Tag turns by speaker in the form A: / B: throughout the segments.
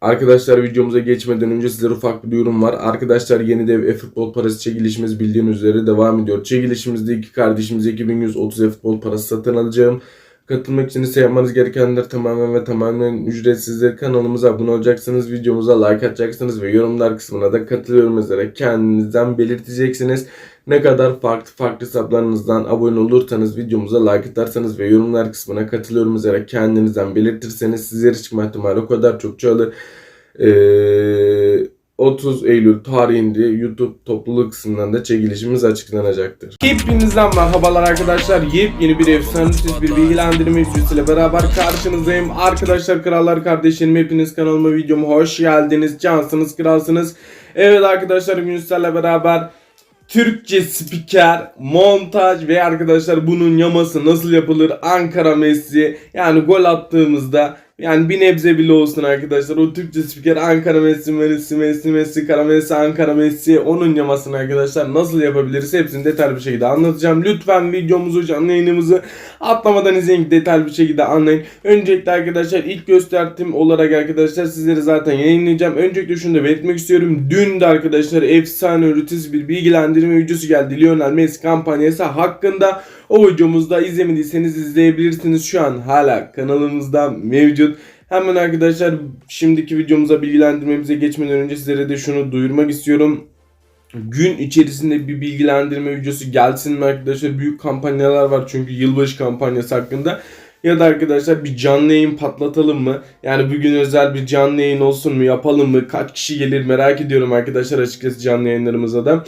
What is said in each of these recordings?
A: Arkadaşlar videomuza geçmeden önce sizlere ufak bir duyurum var. Arkadaşlar yeni dev e-futbol parası çekilişimiz bildiğiniz üzere devam ediyor. Çekilişimizde iki kardeşimize 2130 e-futbol parası satın alacağım. Katılmak için ise yapmanız gerekenler tamamen ve tamamen ücretsizdir. Kanalımıza abone olacaksınız, videomuza like atacaksınız ve yorumlar kısmına da katılıyorum yazarak kendinizden belirteceksiniz. Ne kadar farklı farklı hesaplarınızdan abone olursanız, videomuza like atarsanız ve yorumlar kısmına katılıyorum yazarak kendinizden belirtirseniz sizlere çıkma ihtimali o kadar çok çoğalır. Ee, 30 Eylül tarihinde YouTube topluluk kısmından da çekilişimiz açıklanacaktır. Hepinizden merhabalar arkadaşlar. Yepyeni bir efsanesiz bir bilgilendirme videosuyla beraber karşınızdayım. Arkadaşlar krallar kardeşlerim hepiniz kanalıma videoma hoş geldiniz. Cansınız kralsınız. Evet arkadaşlar sizlerle beraber Türkçe spiker, montaj ve arkadaşlar bunun yaması nasıl yapılır? Ankara Messi yani gol attığımızda yani bir nebze bile olsun arkadaşlar. O Türkçe spiker Ankara Messi, Messi, Messi, Messi, Kara Messi, Ankara Messi. Onun yamasını arkadaşlar nasıl yapabiliriz? Hepsini detaylı bir şekilde anlatacağım. Lütfen videomuzu, canlı yayınımızı atlamadan izleyin detaylı bir şekilde anlayın. Öncelikle arkadaşlar ilk gösterdiğim olarak arkadaşlar sizlere zaten yayınlayacağım. Öncelikle şunu da belirtmek istiyorum. Dün de arkadaşlar efsane öğretisi bir bilgilendirme videosu geldi. Lionel Messi kampanyası hakkında. O videomuzda izlemediyseniz izleyebilirsiniz. Şu an hala kanalımızda mevcut. Hemen arkadaşlar şimdiki videomuza bilgilendirmemize geçmeden önce sizlere de şunu duyurmak istiyorum. Gün içerisinde bir bilgilendirme videosu gelsin mi arkadaşlar? Büyük kampanyalar var çünkü yılbaşı kampanyası hakkında. Ya da arkadaşlar bir canlı yayın patlatalım mı? Yani bugün özel bir canlı yayın olsun mu? Yapalım mı? Kaç kişi gelir merak ediyorum arkadaşlar açıkçası canlı yayınlarımıza da.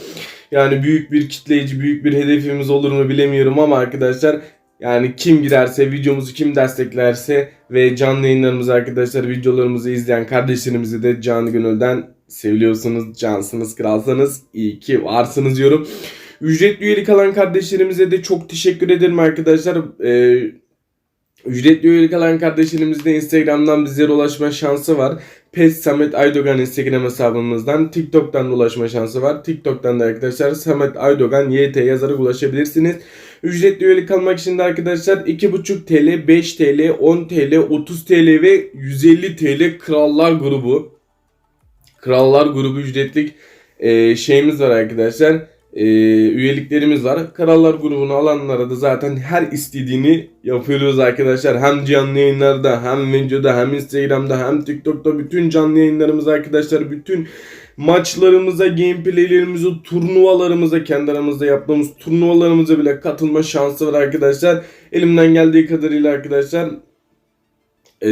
A: Yani büyük bir kitleyici, büyük bir hedefimiz olur mu bilemiyorum ama arkadaşlar yani kim girerse, videomuzu kim desteklerse ve canlı yayınlarımızı arkadaşlar videolarımızı izleyen kardeşlerimizi de canı gönülden seviliyorsunuz, cansınız, kralsanız iyi ki varsınız diyorum. Ücretli üyelik alan kardeşlerimize de çok teşekkür ederim arkadaşlar. Ee, ücretli üyelik alan kardeşlerimiz de Instagram'dan bizlere ulaşma şansı var. Pes Samet Aydogan Instagram hesabımızdan TikTok'tan da ulaşma şansı var. TikTok'tan da arkadaşlar Samet Aydogan YT yazarak ulaşabilirsiniz. Ücretli üyelik almak için de arkadaşlar 2.5 TL, 5 TL, 10 TL, 30 TL ve 150 TL Krallar grubu. Krallar grubu ücretlik e, şeyimiz var arkadaşlar. E, üyeliklerimiz var. Krallar grubunu alanlara da zaten her istediğini yapıyoruz arkadaşlar. Hem canlı yayınlarda hem videoda hem Instagram'da hem TikTok'ta bütün canlı yayınlarımız arkadaşlar bütün maçlarımıza, gameplaylerimize, turnuvalarımıza, kendi aramızda yaptığımız turnuvalarımıza bile katılma şansı var arkadaşlar. Elimden geldiği kadarıyla arkadaşlar ee,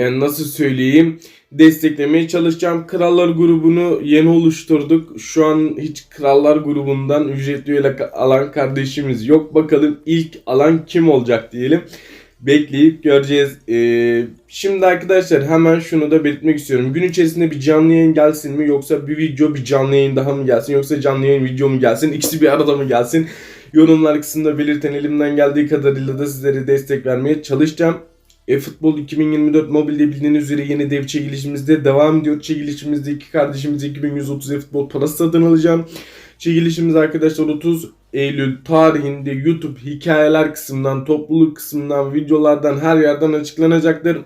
A: yani nasıl söyleyeyim desteklemeye çalışacağım. Krallar grubunu yeni oluşturduk. Şu an hiç Krallar grubundan ücretli üyelik alan kardeşimiz yok. Bakalım ilk alan kim olacak diyelim. Bekleyip göreceğiz. Ee, şimdi arkadaşlar hemen şunu da belirtmek istiyorum. Gün içerisinde bir canlı yayın gelsin mi yoksa bir video bir canlı yayın daha mı gelsin yoksa canlı yayın video mu gelsin ikisi bir arada mı gelsin? Yorumlar kısmında belirten elimden geldiği kadarıyla da sizlere destek vermeye çalışacağım. E-Futbol 2024 mobilde bildiğiniz üzere yeni dev çekilişimizde devam ediyor. Çekilişimizde iki kardeşimiz 2130 e-futbol parası satın alacağım. Çekilişimiz arkadaşlar 30 Eylül tarihinde YouTube hikayeler kısmından, topluluk kısmından, videolardan her yerden açıklanacaktır.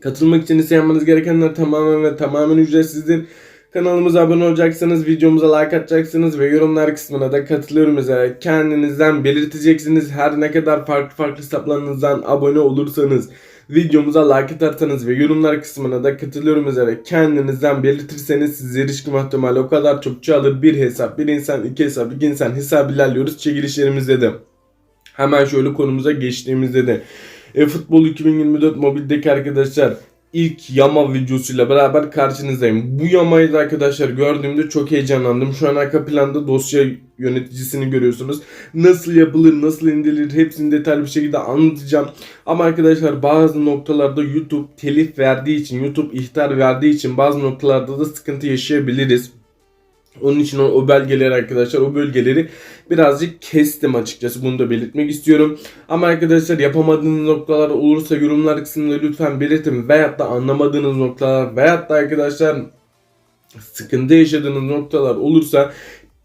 A: Katılmak için ise yapmanız gerekenler tamamen ve tamamen ücretsizdir. Kanalımıza abone olacaksınız, videomuza like atacaksınız ve yorumlar kısmına da katılıyorum yazarak kendinizden belirteceksiniz. Her ne kadar farklı farklı hesaplarınızdan abone olursanız, videomuza like atarsanız ve yorumlar kısmına da katılıyorum yazarak kendinizden belirtirseniz sizlere çıkma ihtimali o kadar çok çoğalır. Bir hesap, bir insan, iki hesap, iki insan hesap ilerliyoruz çekilişlerimizde de. Hemen şöyle konumuza geçtiğimizde de e-futbol 2024 mobildeki arkadaşlar ilk yama videosuyla beraber karşınızdayım. Bu yamayı da arkadaşlar gördüğümde çok heyecanlandım. Şu an arka planda dosya yöneticisini görüyorsunuz. Nasıl yapılır, nasıl indirilir hepsini detaylı bir şekilde anlatacağım. Ama arkadaşlar bazı noktalarda YouTube telif verdiği için, YouTube ihtar verdiği için bazı noktalarda da sıkıntı yaşayabiliriz. Onun için o, o belgeleri arkadaşlar o bölgeleri birazcık kestim açıkçası bunu da belirtmek istiyorum. Ama arkadaşlar yapamadığınız noktalar olursa yorumlar kısmında lütfen belirtin. Veyahut da anlamadığınız noktalar veyahut da arkadaşlar sıkıntı yaşadığınız noktalar olursa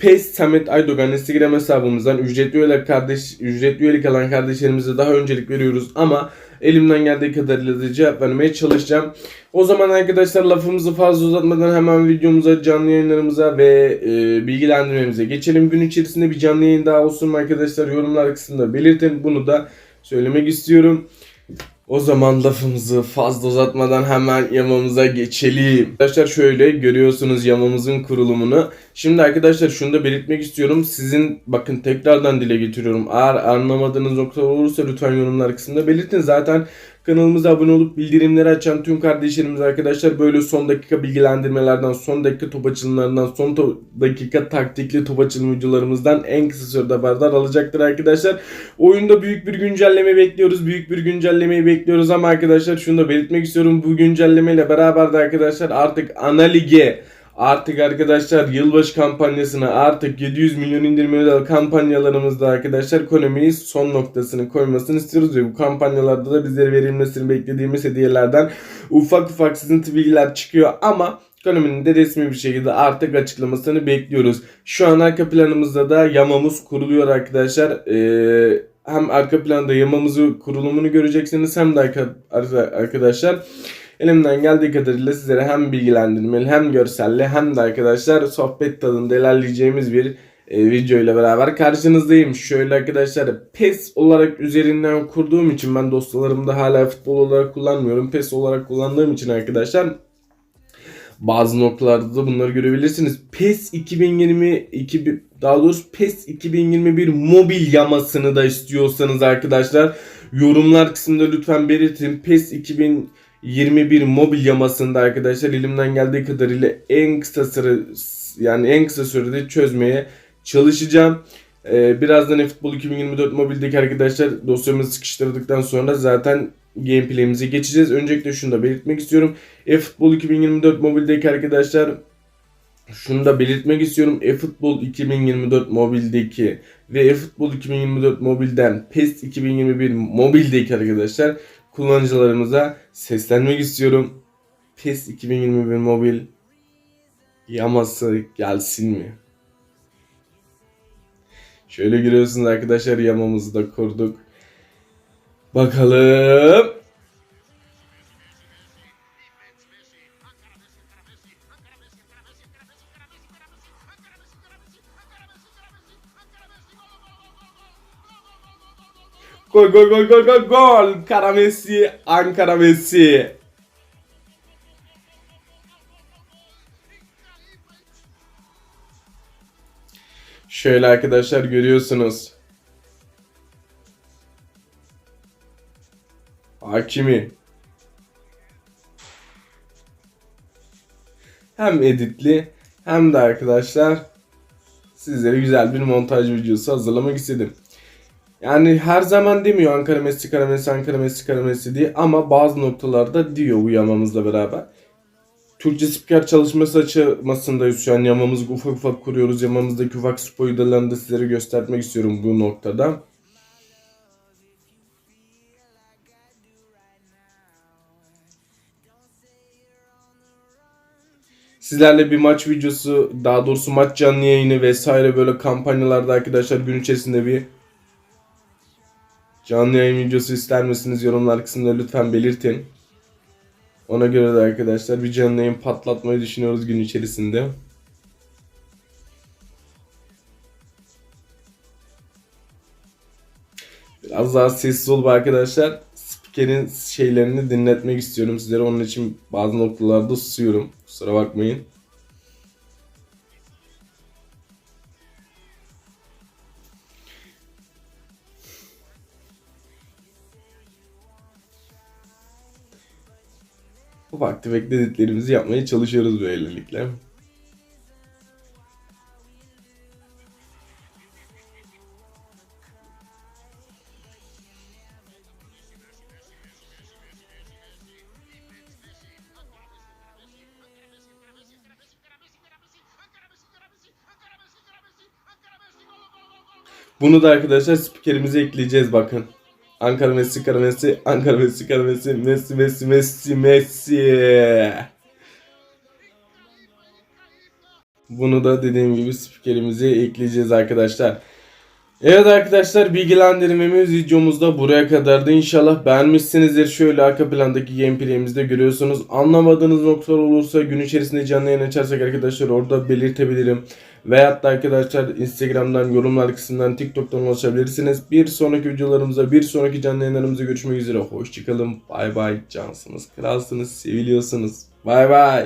A: PES Samet Aydogan Instagram hesabımızdan ücretli üyelik kardeş ücretli üyelik alan kardeşlerimize daha öncelik veriyoruz ama elimden geldiği kadarıyla da cevap vermeye çalışacağım. O zaman arkadaşlar lafımızı fazla uzatmadan hemen videomuza, canlı yayınlarımıza ve e, bilgilendirmemize geçelim. Gün içerisinde bir canlı yayın daha olsun arkadaşlar yorumlar kısmında belirtin. Bunu da söylemek istiyorum. O zaman lafımızı fazla uzatmadan hemen yamamıza geçelim. Arkadaşlar şöyle görüyorsunuz yamamızın kurulumunu. Şimdi arkadaşlar şunu da belirtmek istiyorum. Sizin bakın tekrardan dile getiriyorum. Eğer anlamadığınız noktalar olursa lütfen yorumlar kısmında belirtin. Zaten kanalımıza abone olup bildirimleri açan tüm kardeşlerimiz arkadaşlar böyle son dakika bilgilendirmelerden, son dakika top açılımlarından, son dakika taktikli top açılım videolarımızdan en kısa sürede haberdar alacaktır arkadaşlar. Oyunda büyük bir güncelleme bekliyoruz. Büyük bir güncellemeyi bekliyoruz ama arkadaşlar şunu da belirtmek istiyorum. Bu güncellemeyle beraber de arkadaşlar artık ana lige Artık arkadaşlar yılbaşı kampanyasına artık 700 milyon indirme özel kampanyalarımızda arkadaşlar Konami'yi son noktasını koymasını istiyoruz ve bu kampanyalarda da bizlere verilmesini beklediğimiz hediyelerden ufak ufak sızıntı bilgiler çıkıyor ama Konami'nin de resmi bir şekilde artık açıklamasını bekliyoruz. Şu an arka planımızda da yamamız kuruluyor arkadaşlar. Ee, hem arka planda yamamızı kurulumunu göreceksiniz hem de arka, arka- arkadaşlar elimden geldiği kadarıyla sizlere hem bilgilendirmeli hem görselli hem de arkadaşlar sohbet tadında ilerleyeceğimiz bir e, video ile beraber karşınızdayım. Şöyle arkadaşlar PES olarak üzerinden kurduğum için ben dosyalarımda hala futbol olarak kullanmıyorum. PES olarak kullandığım için arkadaşlar bazı noktalarda da bunları görebilirsiniz. PES 2020 2000 daha doğrusu PES 2021 mobil yamasını da istiyorsanız arkadaşlar yorumlar kısmında lütfen belirtin. PES 2021 mobil yamasında arkadaşlar elimden geldiği kadarıyla en kısa süre yani en kısa sürede çözmeye çalışacağım. Ee, birazdan eFootball 2024 mobildeki arkadaşlar dosyamızı sıkıştırdıktan sonra zaten gameplay'imize geçeceğiz. Öncelikle şunu da belirtmek istiyorum. eFootball 2024 mobildeki arkadaşlar şunu da belirtmek istiyorum. eFootball 2024 mobildeki ve eFootball 2024 mobilden PES 2021 mobildeki arkadaşlar kullanıcılarımıza seslenmek istiyorum. PES 2021 mobil yaması gelsin mi? Şöyle görüyorsunuz arkadaşlar yamamızı da kurduk. Bakalım. Gol gol gol gol gol gol. Kara Messi, Ankara Messi. Şöyle arkadaşlar görüyorsunuz. Hakimi. Hem editli hem de arkadaşlar sizlere güzel bir montaj videosu hazırlamak istedim. Yani her zaman demiyor Ankara Messi, Kara Messi, Ankara Messi, Kara Messi diye ama bazı noktalarda diyor bu yamamızla beraber. Türkçe spiker çalışması açılmasındayız şu an. Yamamızı ufak ufak kuruyoruz. Yamamızdaki ufak spoilerlarını da sizlere göstermek istiyorum bu noktada. Sizlerle bir maç videosu, daha doğrusu maç canlı yayını vesaire böyle kampanyalarda arkadaşlar gün içerisinde bir canlı yayın videosu ister misiniz yorumlar kısmında lütfen belirtin. Ona göre de arkadaşlar bir canlı yayın patlatmayı düşünüyoruz gün içerisinde. Biraz daha sessiz olup arkadaşlar spikerin şeylerini dinletmek istiyorum sizlere. Onun için bazı noktalarda susuyorum. Kusura bakmayın. Ufak tefek dediklerimizi yapmaya çalışıyoruz böylelikle. Bunu da arkadaşlar spikerimize ekleyeceğiz bakın. Ankara Messi, Kara Messi, Ankara Messi, Kara Messi, Messi, Messi, Messi, Messi. Bunu da dediğim gibi spikerimize ekleyeceğiz arkadaşlar. Evet arkadaşlar bilgilendirmemiz videomuzda buraya kadardı. İnşallah beğenmişsinizdir. Şöyle arka plandaki gameplay'imizde görüyorsunuz. Anlamadığınız noktalar olursa gün içerisinde canlı yayın açarsak arkadaşlar orada belirtebilirim. Veyahut da arkadaşlar Instagram'dan, yorumlar kısmından, TikTok'tan ulaşabilirsiniz. Bir sonraki videolarımıza, bir sonraki canlı yayınlarımıza görüşmek üzere. Hoşçakalın. Bay bay. Cansınız, kralsınız, seviliyorsunuz. Bay bay.